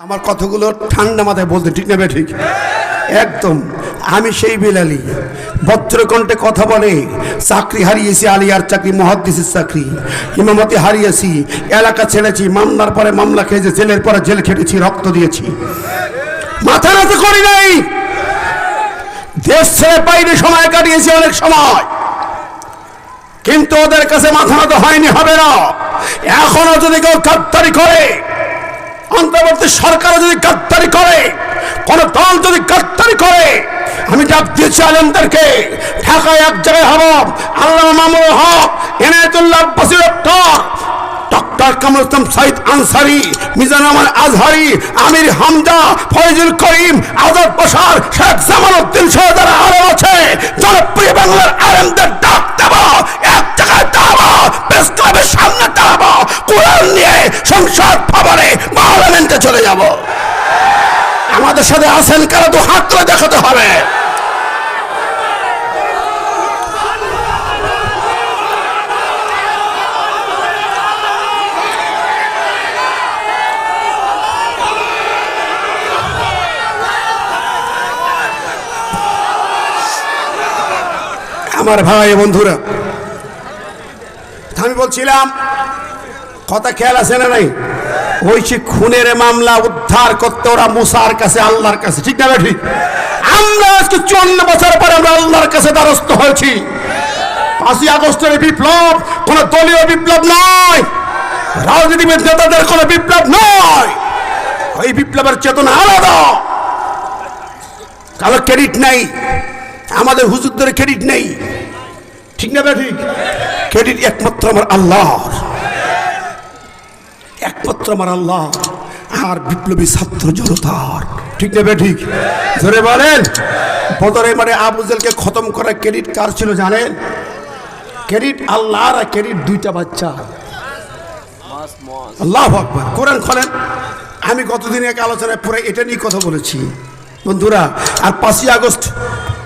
আমার কথাগুলো ঠান্ডা মাথায় বলতে ঠিক না ঠিক? একদম। আমি সেই বিলালি। বজ্রকণ্ঠে কথা বলে, চাকরি হারিয়েছি, আলিয়ার চাকরি মহাদ্দিসের চাকরি। ইমামতি হারিয়েছি, এলাকা ছেড়েছি, মামলার পরে মামলা খেয়েছি, জেলের পরে জেল খেটেছি, রক্ত দিয়েছি। মাথা নাতে করি নাই। দেশ ছেড়ে বাইরে সময় কাটিয়েছি অনেক সময়। কিন্তু ওদের কাছে মাথা নত হয়নি, হবে না। এখনও যদি কেউ গাদ্দারি করে অন্তর্বর্তী সরকার যদি গাদ্দারি করে, কোন দল যদি গাদ্দারি করে, আমি ডাক দিয়েছি আলমদেরকে, ঢাকায় এক জায়গায় হব আল্লাহ মামুল হক, এনায়তুল্লাহ বসির ডক্টর ইসলাম সাইদ আনসারি মিজান আজহারি, আমির হামজা, ফয়জুল করিম, আজাদ বসার শেখ জামাল উদ্দিন সহ আরও আছে, জনপ্রিয় বাংলার ডাক দেব, এক জায়গায় দাঁড়াবো, প্রেস ক্লাবের সামনে দাঁড়াবো, কোরআন নিয়ে সংসদ যাব। আমাদের সাথে আছেন কারা? তো হাত তুলে দেখাতে হবে। আমার ভাই, বন্ধুরা, আমি বলছিলাম, কথা খেয়াল আছে না নাই? সে খুনের মামলা উদ্ধার করতে ওরা মুসার কাছে, আল্লাহর কাছে। ঠিক না ঠিক আমরা আজকে চুয়ান্ন বছর পরে আমরা আল্লাহর কাছে দ্বারস্থ হয়েছি। পাঁচই আগস্টের বিপ্লব, কোন দলীয় বিপ্লব নয়। রাজনীতিবিদ নেতাদের কোন বিপ্লব নয়। ওই বিপ্লবের চেতনা আলাদা। কারও ক্রেডিট নাই। আমাদের হুজুরদের ক্রেডিট নেই। ঠিক না ঠিক ক্রেডিট একমাত্র আমার আল্লাহর। একমাত্র আমার আল্লাহ আর বিপ্লবী ছাত্র জনতার। ঠিক না ঠিক। ধরে বলেন। বদরে মানে আবুজেলকে খতম করা ক্রেডিট কার ছিল জানেন? ক্রেডিট আল্লাহর আর ক্রেডিট দুইটা বাচ্চা। আল্লাহ আকবার। কোরআন খোলেন। আমি গতদিন এক আলোচনায় পরে এটা নিয়ে কথা বলেছি। বন্ধুরা আর পাঁচই আগস্ট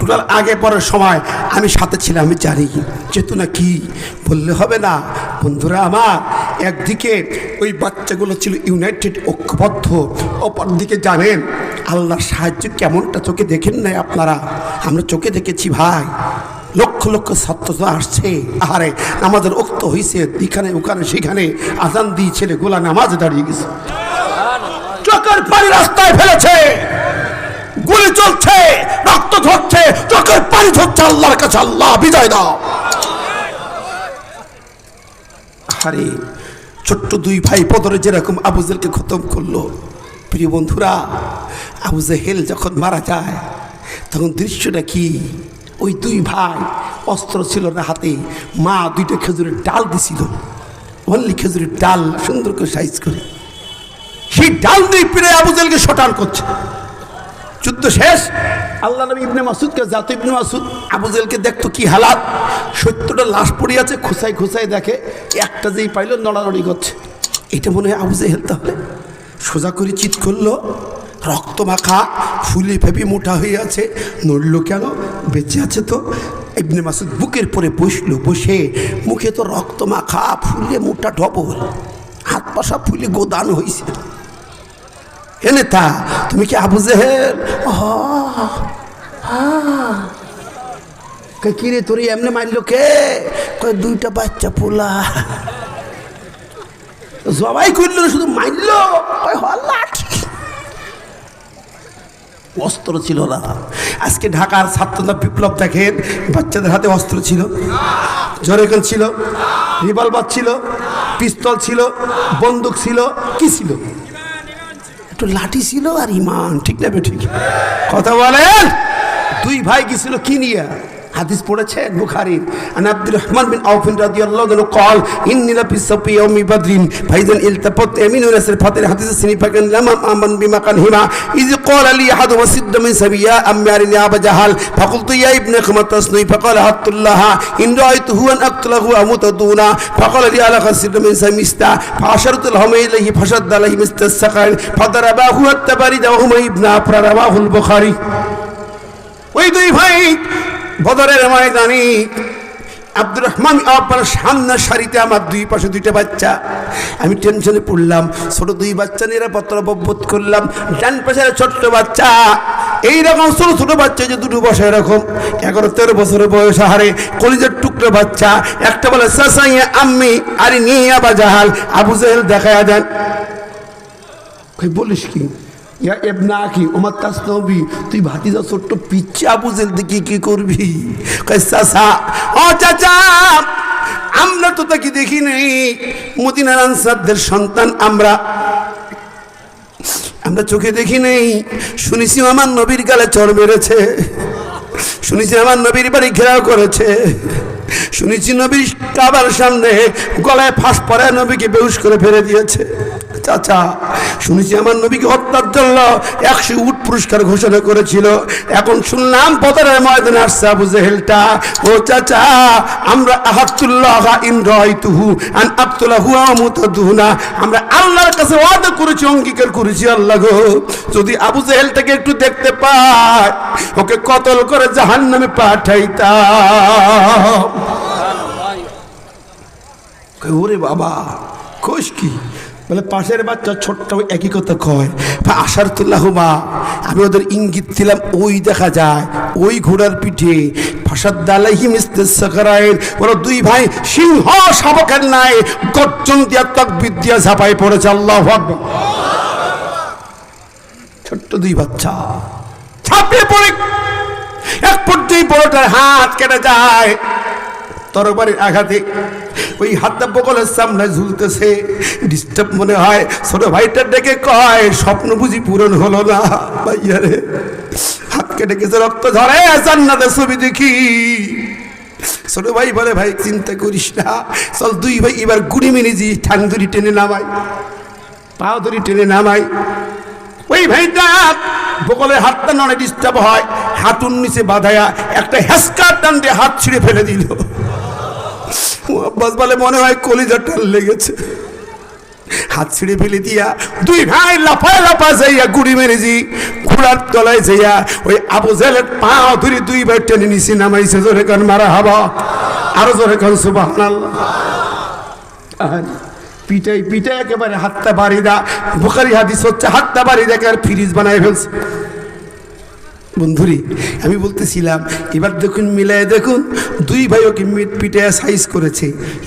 টোটাল আগে পরের সময় আমি সাথে ছিলাম, আমি জানি। চেতনা কি? বললে হবে না। বন্ধুরা আমার, একদিকে ওই বাচ্চাগুলো ছিল ইউনাইটেড ঐক্যবদ্ধ অপর দিকে জানেন আল্লাহর সাহায্য কেমনটা চোখে দেখেন নাই আপনারা? আমরা চোখে দেখেছি ভাই, লক্ষ লক্ষ ছাত্র তো আসছে। আহারে আমাদের উক্ত হয়েছে এখানে, ওখানে, সেখানে আজান দিয়ে ছেলে গোলা নামাজ দাঁড়িয়ে গেছে। চোখের পানি রাস্তায় ফেলেছে, গুলি চলছে। আল্লাহর কাছে আল্লাহ বিজয় দাও। আরে, ছোট্ট দুই ভাই পদরে যেরকম আবুজেলকে খতম করল। প্রিয় বন্ধুরা, আবু হেল যখন মারা যায়, তখন দৃশ্যটা কি? ওই দুই ভাই অস্ত্র ছিল না হাতে, মা দুইটা খেজুরের ডাল দিছিল। অনলি খেজুরের ডাল সুন্দর করে সাইজ করে। সেই ডাল দিয়ে পিড়ে আবুজেলকে শটান করছে। যুদ্ধ শেষ। আল্লাহ নবী ইবনে মাসুদকে জাত ইবনে মাসুদ আবুজেলকে দেখতো কি হালাত। সত্যটা লাশ পড়ে আছে খুসাই খুসাই দেখে একটা যেই পাইলো, নড়ানড়ি করছে। এটা মনে হয় আবুজে হেলতে হবে সোজা করে চিৎ করল, রক্ত মাখা, ফুলে ফেপি মোটা হয়ে আছে, নড়লো কেন? বেঁচে আছে তো। ইবনে মাসুদ বুকের পরে বসল, বসে মুখে তো রক্ত মাখা, ফুলে মোটা ডবল, হাত পাশা ফুলে গোদান হয়েছে হে নেতা তুমি কি আবু জেহেল? কি রে তোর, এমনি মারলো কে? দুইটা বাচ্চা পোলা। জবাই করল শুধু মারলো? অস্ত্র ছিল না। আজকে ঢাকার ছাত্ররা বিপ্লব দেখেন, বাচ্চাদের হাতে অস্ত্র ছিল। জরেকন ছিল, রিভলভার ছিল, পিস্তল ছিল, বন্দুক ছিল, কি ছিল? একটু লাঠি ছিল আর ইমান, ঠিক না ঠিক? কথা বলেন? দুই ভাই গেছিল কি নিয়ে হাদিস পড়েছেন বুখারির, আন আব্দুর রহমান বিন আউফিন রাদিয়াল্লাহু আনহু কল ইন্নী লাফি সাফি ইয়াউমি বদরিন ফাইদান ইলতাফাত ইয়ামিনু রাসূল ফাতির হাদিস সিনি ফাকান, লাম আমান বিমাকান হিমা ইজ ক্বাল আলী আহাদ ওয়া সিদ্দ মিন সাবিয়া আম্মারি লি আবা জাহাল, ফাকুলতু ইয়া ইবনে খুমা তাসনুই ফাকাল হাতুল্লাহ ইন রাআইতুহু আন আকতুলহু আম দুনা, ফাকাল আলী আলা খাসিদ মিন সামিস্তা ফাশারতু লাহুম ইলাইহি ফাশাদ আলাইহি মিস্তাস মিস্তাসাকান ফাদারাবাহু আত-তাবারি দাহুম ইবনা আফরা রাওয়াহুল বুখারী। ওই দুই ভাই বদরের ময়দানে আব্দুর রহমান আপনার সামনের সারিতে আমার দুই পাশে দুইটা বাচ্চা। আমি টেনশনে পড়লাম, ছোট দুই বাচ্চা নিরাপত্তা বোধ করলাম। ডান পাশে ছোট্ট বাচ্চা, এইরকম ছোট ছোট বাচ্চা যে দুটো বসে এরকম। এগারো, তেরো বছরের বয়স হারে কলিজের টুকরো বাচ্চা। একটা বলে সাসাইয়া আম্মি, আরে নিয়ে আবা জাহাল। আবু জাহেল দেখায়া দেন। বলিস কি? কি তাস নবী তুই ছোট্ট কি করবি? ও চাচা, আমরা তো তাকে সন্তান আমরা। আমরা চোখে দেখি নেই। শুনেছি আমার নবীর গালে চর মেরেছে। শুনেছি আমার নবীর বাড়ি ঘেরাও করেছে। শুনেছি নবীর কাবার সামনে গলায় ফাঁস পরে নবীকে বেহুশ করে ফেলে দিয়েছে। চাচা শুনেছি আমার নবীকে হত্যার জন্য একশো উট পুরস্কার ঘোষণা করেছিল। এখন শুনলাম বদরের ময়দানে আসছে আবু জেহেলটা। ও চাচা আমরা আহাতুল্লাহ ইন রাইতুহু আন আব্দুল্লাহু আমুতাদুনা আমরা আল্লাহর কাছে ওয়াদা করেছি অঙ্গীকার করেছি আল্লাহ গো। যদি আবু জেহেলটাকে একটু দেখতে পায় ওকে কতল করে জাহান্নামে পাঠাইতাম। কই, ওরে বাবা কোষ কি? বলে, পাশের বাচ্চা ছোট্ট একই কথা কয় আশার মা আমি ওদের ইঙ্গিত দিলাম, ওই দেখা যায়, ওই ঘোড়ার পিঠে ফাঁসাদ দালাহি মিস্তে ওরা দুই ভাই সিংহ শাবকের নাই গর্জন দিয়া তকবিদ দিয়া ঝাঁপাই পড়েছে, আল্লাহ ছোট্ট দুই বাচ্চা ছাপিয়ে পড়ে। এক পর্যায়ে বড়টার হাত কেটে যায়, তরবারির আঘাতে ওই হাতটা বকলের সামনে ঝুলতেছে। ডিস্টার্ব মনে হয়, ছোট ভাইটা ডেকে কয়, স্বপ্ন বুঝি পূরণ হলো না। ভাইয়া রে হাত কেটে গেছে রক্ত ধরে, জান্নাতের ছবি দেখি। ছোট ভাই বলে, ভাই, চিন্তা করিস না। চল দুই ভাই এবার গুড়ি মিনিজি ঠান ধরি টেনে নামাই পাও ধরি টেনে নামাই। ওই ভাইটা বকলের হাতটা নড়ে ডিস্টার্ব হয় হাতুর নিচে বাঁধায়া একটা হেসকার টান দিয়ে হাত ছিঁড়ে ফেলে দিল। আব্বাস বলে মনে হয় কলিজা টান লেগেছে। হাত ছিঁড়ে ফেলে দিয়া দুই ভাই লাফায় লাফা যাইয়া গুড়ি মেরেছি ঘোড়ার তলায় যাইয়া ওই আবু জেলের পা ধরে দুই ভাই টেনে নিছি নামাইছে, জোরে কান, মারা হাবা। আরও জোরে কান সুবাহ পিটাই পিটাই একেবারে হাতটা বাড়ি দা। বোকারি হাদিস হচ্ছে হাতটা বাড়ি দেখে আর ফ্রিজ বানায় ফেলছে। বন্ধুরি, আমি বলতেছিলাম, এবার দেখুন মিলাই দেখুন, দুই ভাই ওকে মিট পিটে সাইজ করেছে।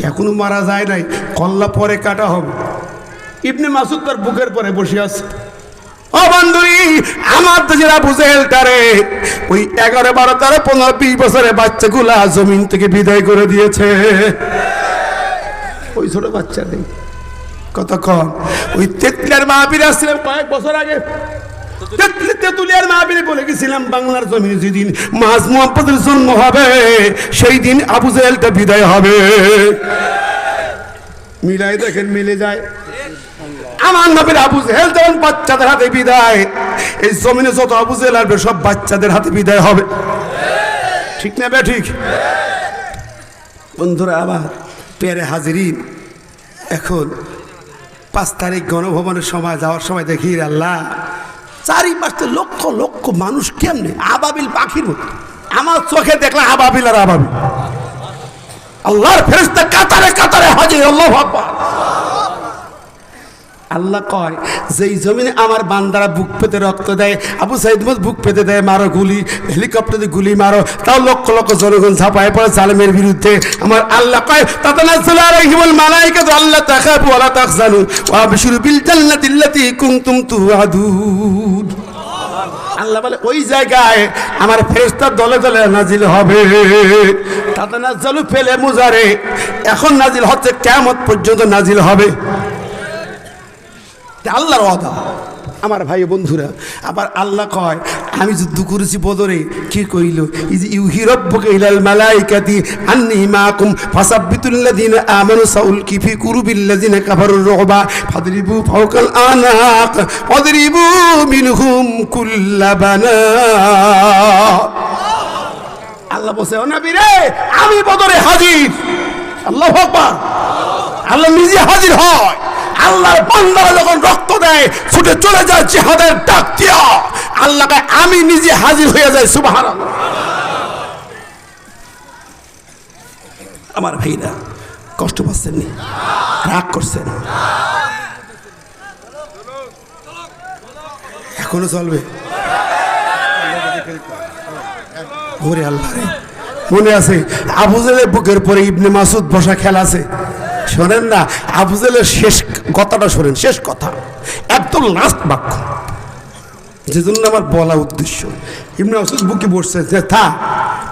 এখনও মারা যায় নাই, কল্লা পরে কাটা হবে। ইবনে মাসুদ তার বুকের পরে বসে আছে। ও বন্ধুরি, আমার তো যারা বুঝে হেলটারে ওই এগারো, বারো, তেরো, পনেরো, বিশ বছরের বাচ্চাগুলা জমিন থেকে বিদায় করে দিয়েছে। ওই ছোট বাচ্চা নেই। কতক্ষণ? ওই তেতলার মাহাবীর আসছিলাম কয়েক বছর আগে। তেতুলিয়ার মাহাবীরে বলে গেছিলাম, বাংলার যেদিন মাজ মোহাম্মদের জন্ম হবে, সেই দিন আবু জাহেলটা বিদায় হবে। মিলাই দেখেন, মিলে যায়। আমার নবীর আবু যখন বাচ্চাদের হাতে বিদায়, এই জমিনে যত আবু আসবে, সব বাচ্চাদের হাতে বিদায় হবে। ঠিক না বে, ঠিক? বন্ধুরা আবার পেরে হাজিরিন, এখন পাঁচ তারিখ গণভবনের সময়, যাওয়ার সময় দেখি, আল্লাহ চারিপাশে লক্ষ লক্ষ মানুষ কেমনে? আবাবিল পাখির মতো। আমার চোখে দেখলে আবাবিল আর আবাবিল। আল্লাহর ফেরেস্তা কাতারে কাতারে হাজির, আল্লাহ আকবার। আল্লাহ কয়, যেই জমিনে আমার বান্দারা বুক পেতে রক্ত দেয়, আবু সাইদ মত বুক পেতে দেয়, মারো গুলি, হেলিকপ্টার গুলি মারো, তাও লক্ষ লক্ষ জনগণ ঝাঁপায় পড়ে জালেমের বিরুদ্ধে। আমার আল্লাহ কয় তাতে নাজলা আলাইহিমুল মালাইকাতু আল্লাহ তাখাফু ওয়া লা তাহজানু ওয়া আবশিরু বিল জান্নাতি আল্লাতী কুনতুম তুআদুন আল্লাহ বলে, ওই জায়গায় আমার ফেরেশতা দলে দলে নাজিল হবে। তাতে নাজলু ফেলে মুজারে, এখন নাজিল হচ্ছে, কিয়ামত পর্যন্ত নাজিল হবে। আল্লাহর ওয়াদা। আমার ভাই বন্ধুরা, আবার আল্লাহ কয়, আমি যুদ্ধ করেছি বদরে, কি কইল? ইউহি রব্বুকা ইলাল মালাইকাতি আন্নি মাকুম ফাসাব্বিতুল্লাযিনা আমানু সাউলকি ফি কুরুবিল্লাযিনা কাফারুর রুবা ফাদরিবু ফাওকাল আনাক ওয়াদরিবু মিনহুম কুল্লাবানা আল্লাহ বসে ও নবী রে, আমি বদরে হাজির। আল্লাহু আকবার। আল্লাহ নিজে হাজির হয়। আল্লাহর বান্দারা যখন রক্ত দেয়, ছুটে চলে যায় জিহাদের ডাক দিয়া। আল্লাহকে আমি নিজে হাজির হয়ে যাই, সুবহানাল্লাহ। আমার ভাইরা, কষ্ট পাচ্ছেন নি? রাগ করছেন? এখনও চলবে? ওরে আল্লাহ। মনে আছে আবুজেলের বুকের পরে ইবনে মাসুদ বসা খেলা আছে। শোনেন না আবুজেলের শেষ কথাটা শোনেন, শেষ কথা। একদম লাস্ট বাক্য। যে জন্য আমার বলা উদ্দেশ্য। ইবনে মাসুদ বুকে বসছে, যে থা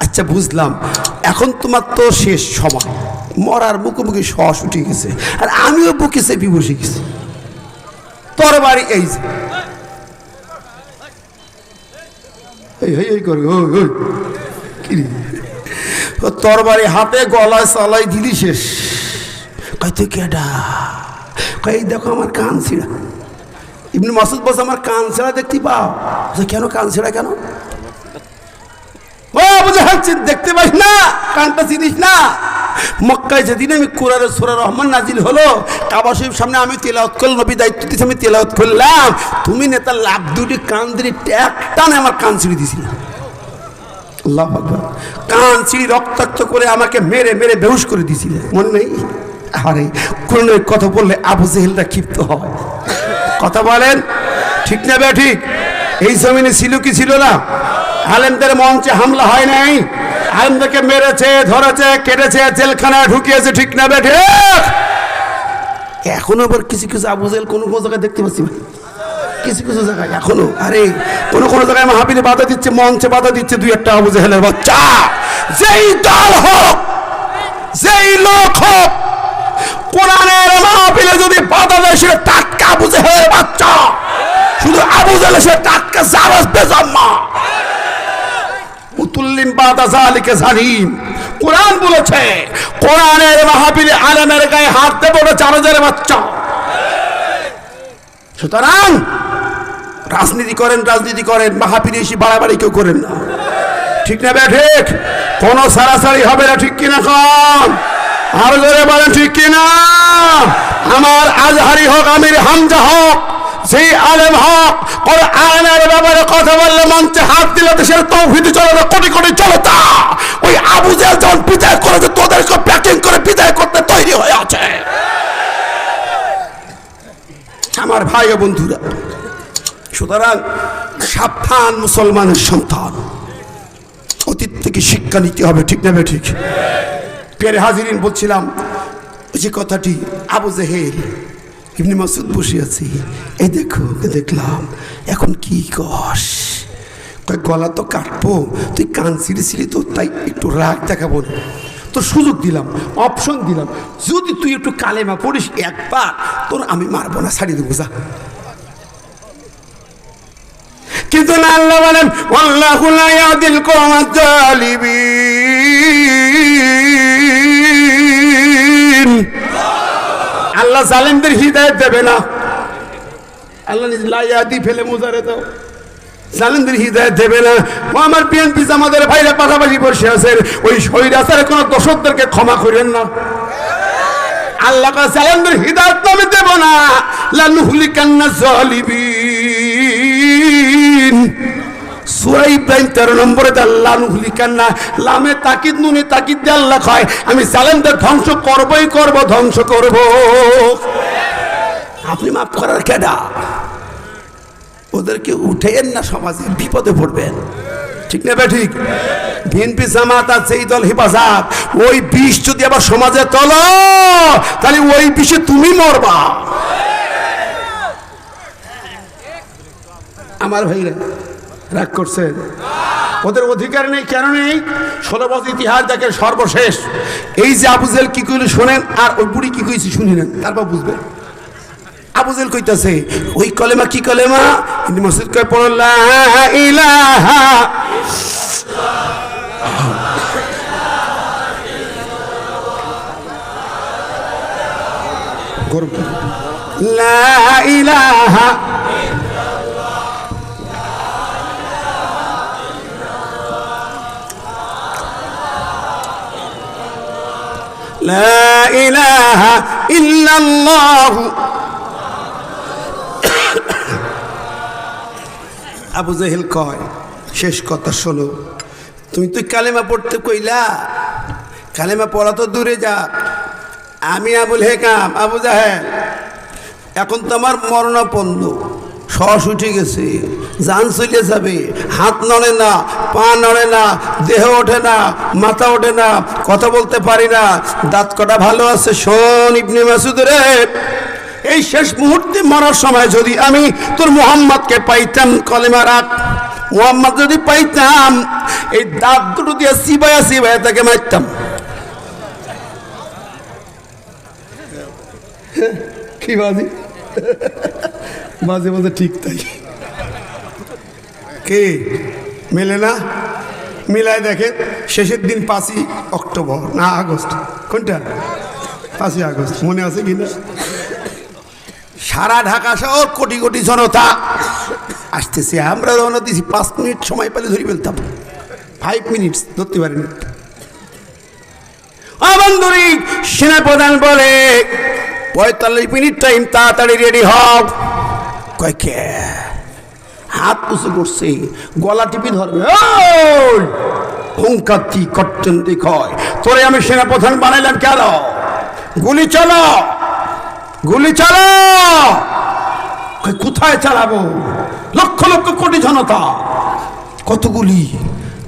আচ্ছা বুঝলাম, এখন তোমার তো শেষ সময়। মরার মুখোমুখি শ্বাস উঠে গেছে, আর আমিও বুকে চেপি বসে গেছি। তোর বাড়ি এই যে। তরবারি হাতে গলায় চলাই দিলি শেষ। তুই কেডা কই দেখো আমার কান ছিঁড়া। ইবনে মাসুদ বলছে, আমার কান ছেঁড়া দেখতে পাও? কেন কান ছেঁড়া, কেন? ও বুঝে দেখতে পাইস না, কানটা চিনিস না। মক্কায় যেদিন আমি কোরআনের সুরা রহমান নাজিল হলো, কাবা শরীফ সামনে আমি তেলাওত করলাম নবী দায়িত্ব দিয়েছে আমি তেলাওত করলাম। তুমি নেতা লাভ দুটি কান দিয়ে ট্যাক টানে আমার কান ছিঁড়ে দিয়েছিল আল্লাহ কান ছিঁড়ি রক্তাক্ত করে আমাকে মেরে মেরে বেহুশ করে দিয়েছিলে মনে নেই? আরে কোরআনের কথা বললে আবু জেহেলটা ক্ষিপ্ত হয়। কথা বলেন? ঠিক না বে, ঠিক? এই জমিনে ছিল কি ছিল না? আলেমদের মঞ্চে হামলা হয় নাই? আলেমদেরকে মেরেছে, ধরেছে, কেটেছে, জেলখানায় ঢুকিয়েছে, ঠিক না বে, ঠিক? এখনও আবার কিছু কিছু আবু জেহেল কোনো কোনো জায়গায় দেখতে পাচ্ছি না কিছু কিছু জায়গায়, এখনও। আরে, কোনো কোনো জায়গায় মাহাবীরে বাধা দিচ্ছে, মঞ্চে বাধা দিচ্ছে দুই একটা আবু জেহেলের বাচ্চা। যেই দল হোক, যেই লোক হোক কোরআনের মাহফিলে যদি সে টাটকা আবু জেহেলের বাচ্চা। শুধু আবু জেহেল সে টাটকা জারাস বেজাম্মা। উতুল্লিম বাদা জালিকে জালিম। কোরআন বলেছে, কোরআনের মাহফিলে আলেমের গায়ে হাত দেবো না জারাজের বাচ্চা। সুতরাং রাজনীতি করেন রাজনীতি করেন মাহাপিনে এসে বাড়াবাড়ি কেউ করেন না। ঠিক না বে, ঠিক? কোনো সারাসারি হবে না, ঠিক কিনা কম আর জোরে বলেন, ঠিক কিনা? আমার আজহারি হোক, আমির হামজা হোক সেই আলেম হক আলেমের ব্যাপারে কথা বললে মঞ্চে হাত দিলে দেশের তৌহিদি চলে না, কোটি কোটি চলতা ওই আবু জেল যখন বিদায় করেছে, তোদেরকে প্যাকিং করে বিদায় করতে তৈরি হয়ে আছে। আমার ভাই ও বন্ধুরা, সুতরাং সাবধান মুসলমানের সন্তান। অতীত থেকে শিক্ষা নিতে হবে, ঠিক না ঠিক? পেরে হাজিরিন বলছিলাম যে কথাটি আবু জেহেল ইবনি মাসুদ বসে আছি, এই দেখো দেখলাম, এখন কি কস গলা তো কাটবো, তুই কান ছিঁড়েছিলি তো, তাই একটু রাগ দেখাবো না। তোর সুযোগ দিলাম অপশন দিলাম, যদি তুই একটু কালেমা পড়িস একবার, তোর আমি মারবো না, ছাড়িয়ে দেবো, যা। কিন্তু না, আল্লাহ বলেন আল্লাহু আল্লাহ জালিমদের হৃদায়ত দেবে না। আল্লাহ নিজে লা ইয়াহদি ফেলে মুজারে দাও। জালিমদের হিদায়াত দেবে না। ও আমার বিএনপি পাশাপাশি বসে আছেন। ওই শহীদ আসার কোন দোষকদেরকে ক্ষমা করেন না। আল্লাহ কা হৃদায়ত আমি দেব না। লানুহলিকান্না জালিমিন। সুরা ইব্রাহিম তেরো নম্বরে আল্লাহ লামে তাকিদ নুনে তাকিদ দিয়ে কয়, আমি জালেমদের ধ্বংস করবই করব, ধ্বংস করব। আপনি মাফ করার কেডা? ওদেরকে উঠেন না সমাজে, বিপদে পড়বেন। ঠিক না বে ঠিক? বিএনপি জামাত আর সেই দল হেফাজত, ওই বিষ যদি আবার সমাজে তল, তাহলে ওই বিষে তুমি মরবা। আমার ভাইরা রাগ করছেন ওদের অধিকার নেই, কেন নেই? ষোলো বছর ইতিহাস দেখেন সর্বশেষ। এই যে আবুজেল কি কইল শোনেন, আর ওই বুড়ি কি কইছি শুনি নেন, তারপর বুঝবেন আবুজেল কইতাছে, ওই কলেমা কি কলেমা? মসজিদ কয়, পড়ো, লা ইলাহা লা ইলাহা لا إله إلا الله আবু জাহিল কয় শেষ কথা শোনো তুমি তো কালেমা পড়তে কইলা কালেমা পড়া তো দূরে যা আমি আবুল হেকাম আবু জাহেদ এখন তো আমার মরণাপন্ন শ্বাস উঠে গেছে। জান চলে যাবে। হাত নড়ে না, পা নড়ে না, দেহ ওঠে না, মাথা ওঠে না, কথা বলতে পারি না। দাঁত কটা ভালো আছে শোন ইবনে মাসুদ রে। এই শেষ মুহূর্তে মরার সময় যদি আমি তোর মোহাম্মদকে পাইতাম কলেমা রাখ মোহাম্মদ যদি পাইতাম, এই দাঁত দুটো দিয়ে সিবায়া সিবায়া তাকে মারতাম। কি বাজি? মাঝে মাঝে ঠিক তাই। কে? মেলে না? মিলায় দেখে। শেষের দিন পাঁচই অক্টোবর। না, আগস্ট। কোনটা? পাঁচই আগস্ট। মনে আছে কি না? সারা ঢাকা শহর কোটি কোটি জনতা আসতেছে। আমরা রওনা দিছি পাঁচ মিনিট সময় পেলে ধরে ফেলতাম। ফাইভ মিনিটস ধরতে পারিনি। সেনাপ্রধান বলে, পঁয়তাল্লিশ মিনিট টাইম তাড়াতাড়ি রেডি হও। কয় কে? হাত পুষে করছে গলা টিপি ধরবে! হুঙ্কার কি করতেন দেখয় তোরে আমি সেনাপ্রধান বানাইলাম কেন? গুলি চলো গুলি চালো কয়, কোথায় চালাবো? লক্ষ লক্ষ কোটি জনতা কতগুলি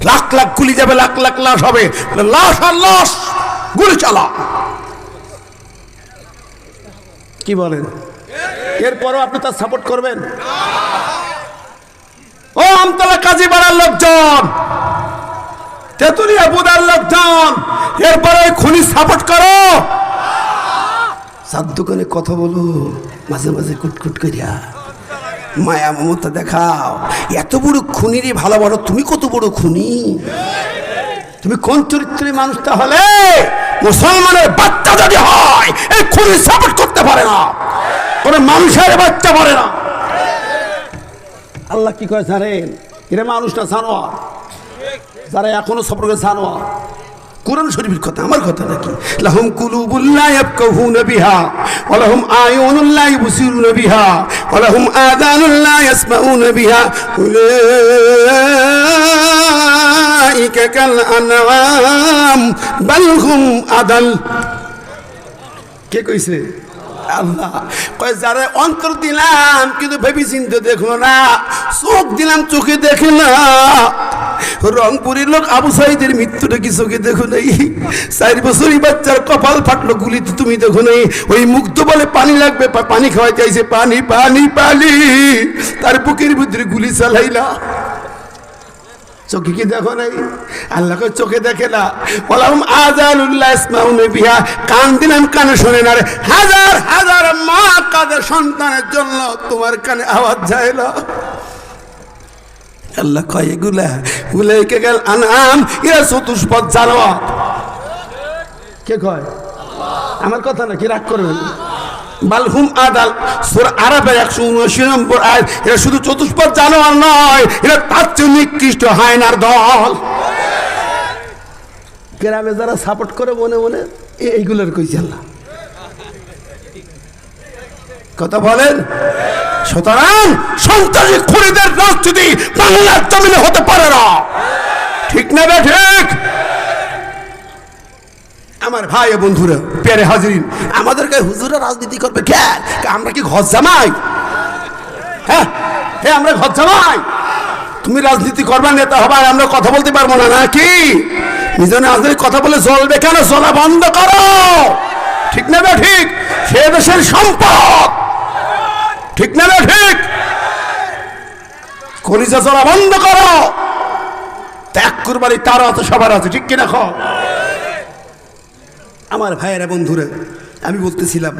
লাখ লাখ গুলি যাবে লাখ লাখ লাশ হবে লাশ আর লাশ গুলি চালা কি বলেন? এরপরও আপনি তার সাপোর্ট করবেন। ও আমতলা কাজী পাড়ার লোকজন, তেতুলিয়া বুদার লোকজন, এরপরে খুনি সাপোর্ট করো। সাত দোকানে কথা বলো, মাঝে মাঝে কুটকুট করিয়া। মায়া মমতা দেখাও। এত বড় খুনিরই ভালোবাসো, তুমি কত বড় খুনি? তুমি কোন চরিত্রের মানুষ তাহলে? মুসলমানের বাচ্চা যদি হয়, এই খুনি সাপোর্ট করতে পারে না। কোন মানুষের বাচ্চা পারে না। আল্লাহ কি করে জানেন? এরা মানুষ না জানোয়ার। যারা এখনও সম্পর্কে জানোয়ার। কোরআন শরীফের কথা, আমার কথা নাকি? লাহুম কুলুবুল্লাহ ইয়াফকাহুনা বিহা ওয়া লাহুম আয়ুনুল্লাহ ইবসিরুনা বিহা ওয়া লাহুম আযানুল্লাহ ইয়াসমাউনা বিহা। উলাইকা কাল আনআম হুম আদাল। কে কইছে? আল্লাহ যারা অন্তর দিলাম, কিন্তু ভেবি চিন্তে দেখল না, চোখ দিলাম, চোখে দেখে না। রংপুরের লোক আবু সাইদের মৃত্যুটা কি চোখে দেখো নাই? চার বছরই বাচ্চার কপাল ফাটলো, গুলিতে তুমি দেখো নাই। ওই মুগ্ধ বলে পানি লাগবে পানি খাওয়াই চাইছে পানি পানি পানি। তার বুকের ভিতরে গুলি চালাইলা। চোখে কি দেখো নাই? আল্লাহকে চোখে দেখে না। বললাম আজানুল্লাহ ইসমাউনে বিহা কান দিলাম কানে শোনে না হাজার হাজার মা কাদের সন্তানের জন্য তোমার কানে আওয়াজ যায় না। আল্লাহ কয়, এগুলা কে গেল আনাম এরা চতুষ্পদ জানোয়ার। কে কয়? আমার কথা নাকি রাগ করবেন? বালহুম আদাল, সুর আরবের একশো উনআশি নম্বর আয় এরা শুধু চতুষ্পদ জানোয়ার নয়, এরা তার চেয়ে নিকৃষ্ট হায়নার দল। গ্রামে যারা সাপোর্ট করে মনে মনে এইগুলোর কইছে আল্লাহ। কথা বলেন? সুতরাং সন্ত্রাসী খুনিদের রাজনীতি বাংলার জমিনে হতে পারে না। ঠিক না বে ঠিক? আমার ভাই বন্ধুরা, পেয়ারে হাজিরিন আমাদেরকে হুজুরা রাজনীতি করবে কেন আমরা কি ঘর জামাই? হ্যাঁ? হ্যাঁ আমরা ঘর জামাই? তুমি রাজনীতি করবা, নেতা হবা, আমরা কথা বলতে পারব না, নাকি? নিজের রাজনীতি কথা বলে চলবে কেন? চলা বন্ধ করো! ঠিক না ঠিক? সে দেশের সম্পদ! ঠিক না ঠিক? কলিজা চলা বন্ধ করো! ত্যাগ করবারই তার তো সবার আছে, ঠিক কিনা খাও আমার ভাইয়েরা, বন্ধুরা, আমি বলতেছিলাম,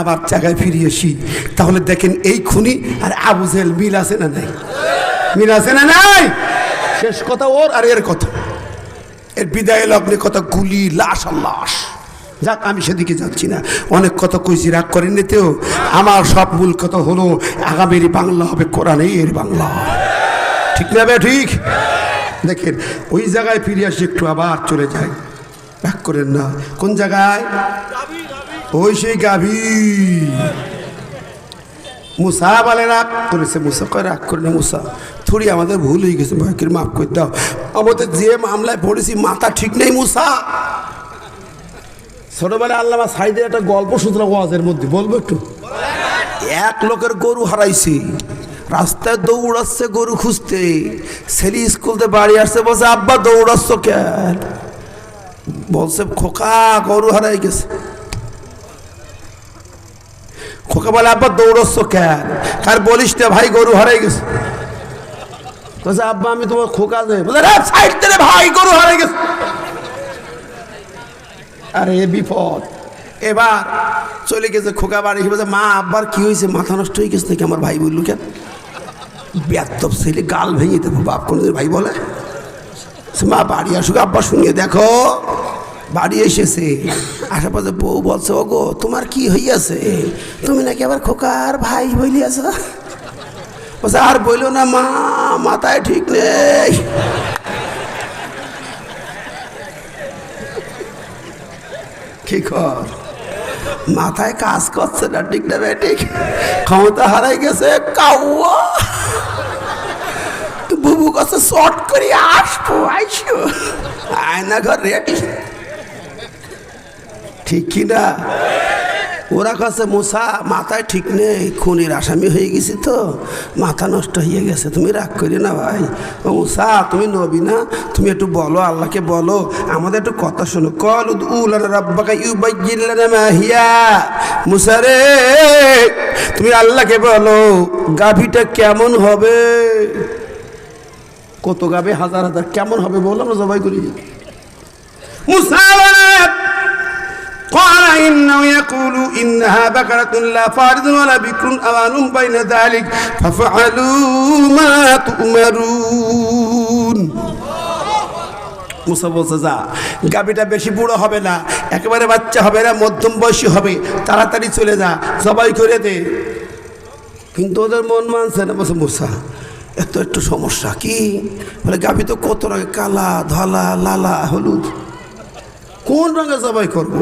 আবার জায়গায় ফিরে আসি। তাহলে দেখেন এই খুনি আর আবু জেল মিল আছে না নাই? মিল আছে না নাই? শেষ কথা ওর আর এর কথা। এর বিদায় লগ্নে কথা গুলি, লাশ আর লাশ। যাক, আমি সেদিকে যাচ্ছি না। অনেক কথা কইছি, রাগ করেন নিতেও আমার সব মূল কথা হলো, আগামীর বাংলা হবে কোরআনে এর বাংলা। ঠিক না ঠিক? দেখেন, ওই জায়গায় ফিরে আসি, একটু আবার চলে যায় রাগ করেন না। কোন জায়গায়? ওই সেই গাভী। মুসা বলে রাগ করেছে, মুসা কয়, রাগ করে না মুসা। থোড়ি আমাদের ভুল হয়ে গেছে ভয়কের মাফ করে দাও। আমাদের যে মামলায় পড়েছি, মাথা ঠিক নেই মুসা। ছোটবেলায় আল্লামা সাইদের একটা গল্প শুনলাম ওয়াজের মধ্যে, বলব একটু? এক লোকের গরু হারাইছি, রাস্তায় দৌড়াচ্ছে গরু খুঁজতে। ছেলে স্কুলতে বাড়ি আসছে বসে আব্বা, দৌড়াচ্ছ কেন? বলছে খোকা গরু হারাই গেছে। খোকা বলে আব্বা দৌড়াচ্ছ কেন? কার বলিস না ভাই গরু হারাই গেছে। বলছে আব্বা আমি তোমার খোকা দেয় বলে "রে, সাইড দে ভাই গরু হারাই গেছে। আরে বিপদ। এবার চলে গেছে খোকা বাড়ি বলছে মা আব্বার কি হয়েছে? মাথা নষ্ট হয়ে গেছে নাকি? আমার ভাই বলল কেন? ব্যর্থ ছেলে গাল ভেঙে দেবো বাপ কোনোদিন ভাই বলে। মা বাড়ি আসুক আব্বা শুনিয়ে দেখো। বাড়ি এসেছে। আশেপাশে বউ বলছে ও গো তোমার কি হইয়াছে? তুমি নাকি আবার খোকার ভাই বলিয়াছ? বলছে, আর বইলো না মা, মাথায় ঠিক নেই। কি কর? মাথায় কাজ করছে না, ঠিক না ঠিক? ক্ষমতা হারাই গেছে, কাউয়া। বুবু কাছে শর্ট করে আসব, আইসো। আয়না ঘর রেডি ঠিক কি না। ওরা কাছে মশা মাথায় ঠিক নেই, খুনির আসামি হয়ে গেছি তো। মাথা নষ্ট হয়ে গেছে, তুমি রাগ করি না ভাই। ও মুসা, তুমি নবী না, তুমি একটু বলো, আল্লাহকে বলো। আমাদের একটু কথা শোনো। কল উলানা মুসা রে, তুমি আল্লাহকে বলো, গাভীটা কেমন হবে? কত গাবে হাজার হাজার। কেমন হবে বলো আমরা জবাই করি। মুসা قال إنه يقول إنها بقرة لا فارض ولا بكر أوان بين ذلك ففعلوا ما تؤمرون মুসা বলছে যা গাবিটা বেশি বুড়ো হবে না একেবারে বাচ্চা হবে না মধ্যম বয়সী হবে তাড়াতাড়ি চলে যা সবাই করে দে কিন্তু ওদের মন মানছে না বলছে মুসা এত একটু সমস্যা কি বলে গাবি তো কত রঙে কালা ধলা লালা হলুদ কোন রঙে জবাই করবো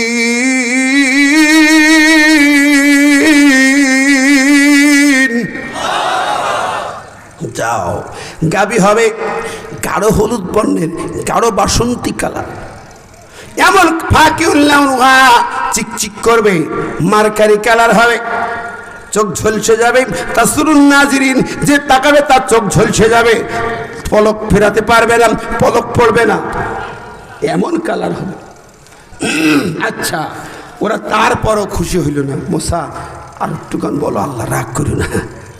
যাও গাবি হবে গাঢ় হলুদ বর্ণের, গাঢ় বাসন্তী কালার। এমন ফাঁকি উল্লাহ চিকচিক করবে, মার্কারি কালার হবে। চোখ ঝলসে যাবে, তাসরুন নাজিরিন যে তাকাবে তার চোখ ঝলসে যাবে। পলক ফেরাতে পারবে না, পলক পড়বে না। এমন কালার হবে। আচ্ছা ওরা তারপরও খুশি হইল না। মোসা, আর একটুখান বলো, আল্লাহ রাগ করো না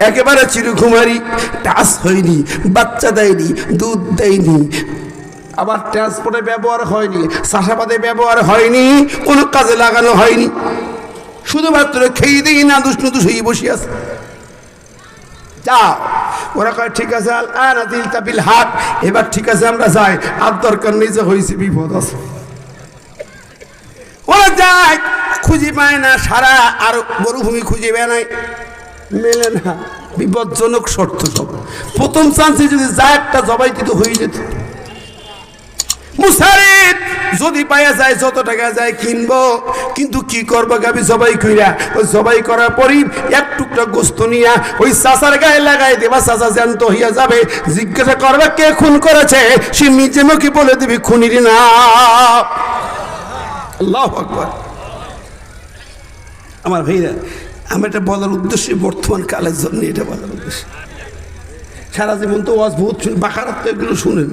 একেবারে চিরকুমারী টাচ হয়নি, বাচ্চা দেয়নি, দুধ দেয়নি। আবার ট্রান্সপোর্টে ব্যবহার হয়নি, চাষাবাদে ব্যবহার হয়নি, কোনো কাজে লাগানো হয়নি। শুধুমাত্র খেয়ে দিই না দুষ নুদুষ হয়ে বসে আছে। যাও। ওরা কয়, ঠিক আছে তাবিল হাট এবার ঠিক আছে, আমরা যাই। আর দরকার নেই যে হয়েছে বিপদ আছে। ওরা যায়, খুঁজে পায় না সারা, আর মরুভূমি খুঁজে পায় নাই মেলে না। বিপজ্জনক শর্ত সব। প্রথম চান্সে যদি যা একটা জবাই দিতে হয়ে যেত। মুসারিফ যদি পাইয়া যায়, যত টাকা যায় কিনবো। কিন্তু কি করব গাবি জবাই কইরা? ওই জবাই করার পরই এক টুকরা গোস্ত নিয়া ওই চাচার গায়ে লাগাই দেবা, চাচা জ্যান্ত হইয়া যাবে। জিজ্ঞাসা করবে, কে খুন করেছে? সে নিজে মুখে বলে দিবি, খুনির না। আল্লাহ আকবর। আমার ভাইরা আমি এটা বলার উদ্দেশ্যে বর্তমান কালের জন্য এটা বলার উদ্দেশ্য। সারা জীবন তো বহুত শুনে, বাকারাত তো এগুলো শুনেন।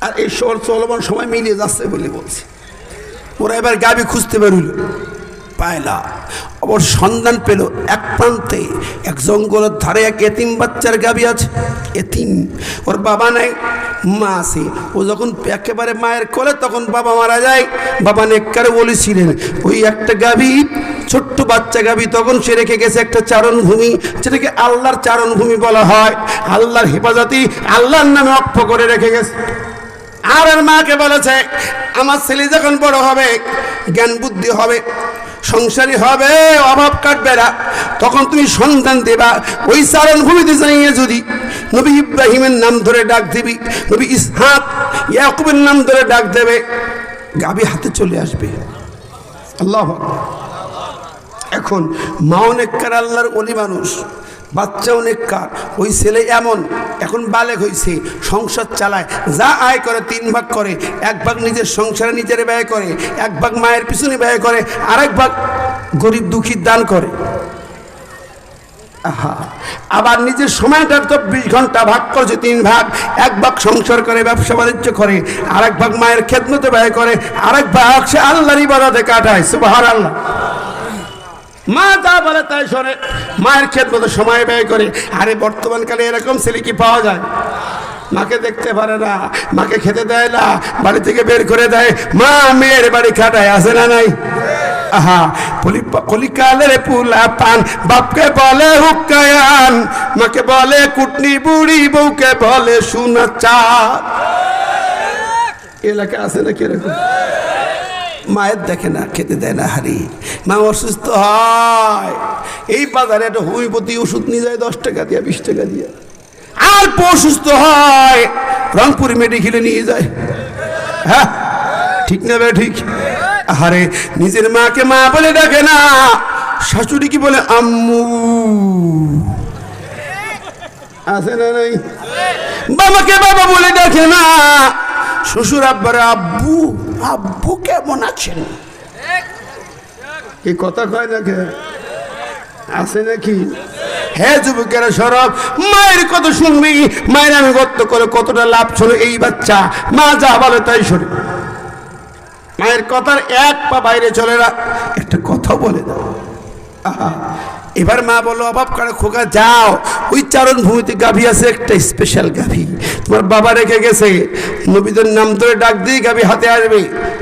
আর এই শহর চলমান সময় মিলিয়ে যাচ্ছে বলে বলছি। ওরা এবার গাবি খুঁজতে বেরোল। পায় না আবার সন্ধান পেল এক প্রান্তে, এক জঙ্গলের ধারে এক এতিম বাচ্চার গাবি আছে। এতিম। ওর বাবা নাই, মা আছে। ও যখন একেবারে মায়ের কোলে, তখন বাবা মারা যায়। বাবা নেককারে বলেছিলেন ওই একটা গাভী ছোট্ট বাচ্চা গাবি, তখন সে রেখে গেছে একটা চারণভূমি, যেটাকে আল্লাহর চারণভূমি বলা হয়। আল্লাহর হেফাজতি আল্লাহর নামে অক্ষ করে রেখে গেছে। আর আর মাকে বলেছে, আমার ছেলে যখন বড় হবে, জ্ঞান বুদ্ধি হবে, সংসারী হবে, অভাব কাটবে না। তখন তুমি সন্তান দেবা। ওই চারণ ভূমিতে যাইয়ে যদি নবী ইব্রাহিমের নাম ধরে ডাক দিবি, নবী ইসহাক ইয়াকুবের নাম ধরে ডাক দেবে, গাবি হাতে চলে আসবে। আল্লাহ। এখন মা অনেককার আল্লাহর অলি মানুষ বাচ্চা অনেককার ওই ছেলে এমন, এখন বালেক হয়েছে সংসার চালায়, যা আয় করে তিন ভাগ করে, এক ভাগ নিজের সংসারে নিজের ব্যয় করে, এক ভাগ মায়ের পিছনে ব্যয় করে, আরেক ভাগ গরিব দুঃখীর দান করে। আহা, আবার নিজের সময়টা চব্বিশ ঘণ্টা ভাগ করছে, তিন ভাগ, এক ভাগ সংসার করে, ব্যবসা বাণিজ্য করে, আরেক ভাগ মায়ের খেদমতে ব্যয় করে, আরেক ভাগ সে আল্লাহরই বাদাতে কাটায় সুবাহার আল্লাহ মা যা বলে তাই শোনে। মায়ের ক্ষেত মতো সময় ব্যয় করে। আরে বর্তমানকালে এরকম ছেলে কি পাওয়া যায়? মাকে দেখতে পারে না। মাকে খেতে দেয় না। বাড়ি থেকে বের করে দেয়। মা, মেয়ের বাড়ি খাটায় আসে না নাই? আহা কলি- কলিকালের পুলা পান। বাপকে বলে হুকায়ান মাকে বলে কুটনি বুড়ি, বউকে বলে সুনা চা এলাকা আছে না কীরকম মায়ের দেখে না, খেতে দেয় না হারি মা অসুস্থ হয়। এই বাজারে একটা হোমিওপ্যাথি ওষুধ নিয়ে যায় দশ টাকা দিয়ে, বিশ টাকা দিয়ে। আর অসুস্থ হয়, রংপুর মেডিকেলে নিয়ে যায়। হ্যাঁ ঠিক না বে, ঠিক? আরে নিজের মাকে মা বলে ডাকে না, শাশুড়ি কি বলে, আম্মু? আছে না নাই? বাবাকে বাবা বলে ডাকে না, শ্বশুর আব্বারে আব্বু। আব্বু কেমন আছেন? এই কথা কয় কে? আছে নাকি? হ্যাঁ যুবকেরা সরব মায়ের কত শুনবি? মায়ের আমি গত্ত করে কতটা লাভ ছিল এই বাচ্চা? মা যা বলে তাই শোনে। মায়ের কথার এক পা বাইরে চলে না একটা কথা বলে দাও। আহা, এবার মা বলো অভাব করে খোকা, যাও। ওই চারণ ভূমিতে গাভী আছে, একটা স্পেশাল গাভী। তোমার বাবা রেখে গেছে। নবীদের নাম ধরে ডাক দিয়ে গাভী হাতে আসবে।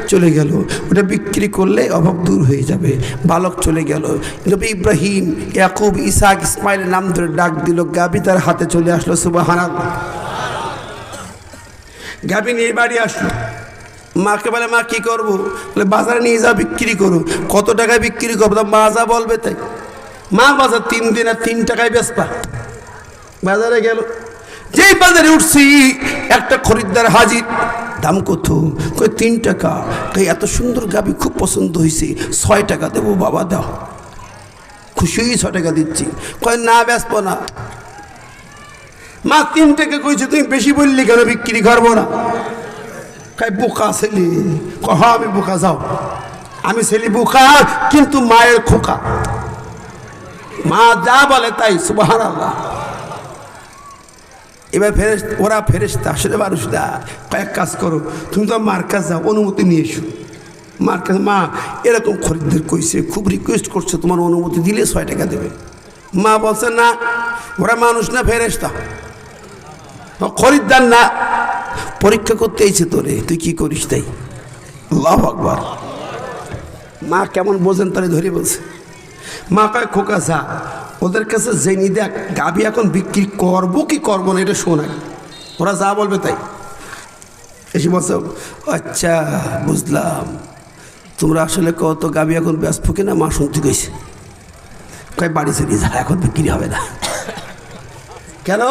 চলে গেল। ওটা বিক্রি করলে অভাব দূর হয়ে যাবে। বালক চলে গেল। নবী ইব্রাহিম, ইয়াকুব, ইসাক ইসমাইল নাম ধরে ডাক দিল। গাভী তার হাতে চলে আসলো সুবাহানা গাভী নিয়ে বাড়ি আসলো। মাকে বলে, মা, কি করব? বলে, বাজারে নিয়ে যা, বিক্রি করো। কত টাকায় বিক্রি করব? মা, যা বলবে তাই। মা বাজার তিন দিন আর তিন টাকায় বেসপা বাজারে গেল। যেই বাজারে উঠছি, একটা খরিদ্দার হাজির, দাম কত? কই তিন টাকা। কই এত সুন্দর গাবি খুব পছন্দ হয়েছে ছয় টাকা দেবো বাবা, দাও। খুশি হয়ে ছয় টাকা দিচ্ছি। কয়, না বেসবো না। মা তিন টাকা কইছে, তুমি বেশি বললি কেন? বিক্রি করব না। কাই বোকা ছেলে। কহ আমি বোকা, যাও। আমি ছেলে বোকা, কিন্তু মায়ের খোকা। মা যা বলে তাই সুবাহান আল্লাহ এবার ফেরেস ওরা ফেরেস্তা আসলে মানুষ কয়েক কাজ করো, তুমি তো মার কাছে যাও অনুমতি নিয়ে এসো। মার কাছে মা, এরকম খরিদ্দের কইছে, খুব রিকোয়েস্ট করছে, তোমার অনুমতি দিলে ছয় টাকা দেবে। মা বলছে, না, ওরা মানুষ না ফেরেস্তা খরিদ্দার না, পরীক্ষা করতে এইছে তোরে, তুই কি করিস তাই? আল্লাহ আকবার। মা কেমন বোঝেন তারে ধরে বলছে। মা কয়, খোকা যা, ওদের কাছে জেনি দেখ গাবি এখন বিক্রি করব কি করব না, এটা শোনাই ওরা যা বলবে তাই। এসে বলছে আচ্ছা বুঝলাম। তোমরা আসলে কত গাবি এখন ব্যস্ত কিনা, মা শুনতে গেছে। কয়, বাড়ি চলে যা, এখন বিক্রি হবে না। কেন?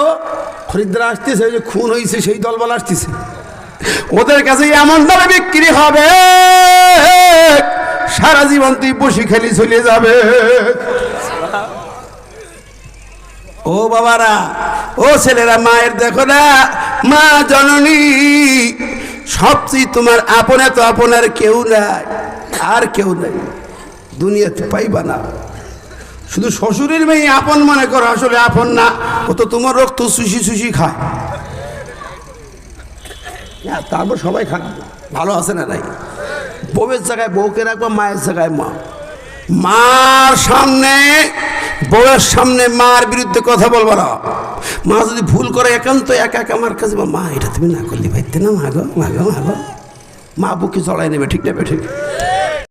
খরিদ্দার আসতেছে, ওই যে খুন হয়েছে সেই দলবল আসতেছে। ওদের কাছে এমন দামে বিক্রি হবে সারা জীবন তুই বসে খেলি চলে যাবে। ও বাবারা, ও ছেলেরা, মায়ের দেখো না, মা জননী, সবচেয়ে তোমার আপন এত আপনার কেউ নাই, আর কেউ নাই। দুনিয়াতে পাইবা না। শুধু শ্বশুরের মেয়ে আপন মনে করো, আসলে আপন না, ও তো তোমার রক্ত সুশি সুশি খায়। তারপর সবাই খারাপ। ভালো আছে না নাই? বউয়ের জায়গায় বউকে রাখবা, মায়ের জায়গায় মা। মার সামনে, বউয়ের সামনে মার বিরুদ্ধে কথা বলব না। মা যদি ভুল করে একান্ত, একা একা আমার কাছে মা, এটা তুমি না করলে ভাইতে না মাগো মাগো মাগো মা বুকে জড়াই নেবে, ঠিক নেবে ঠিক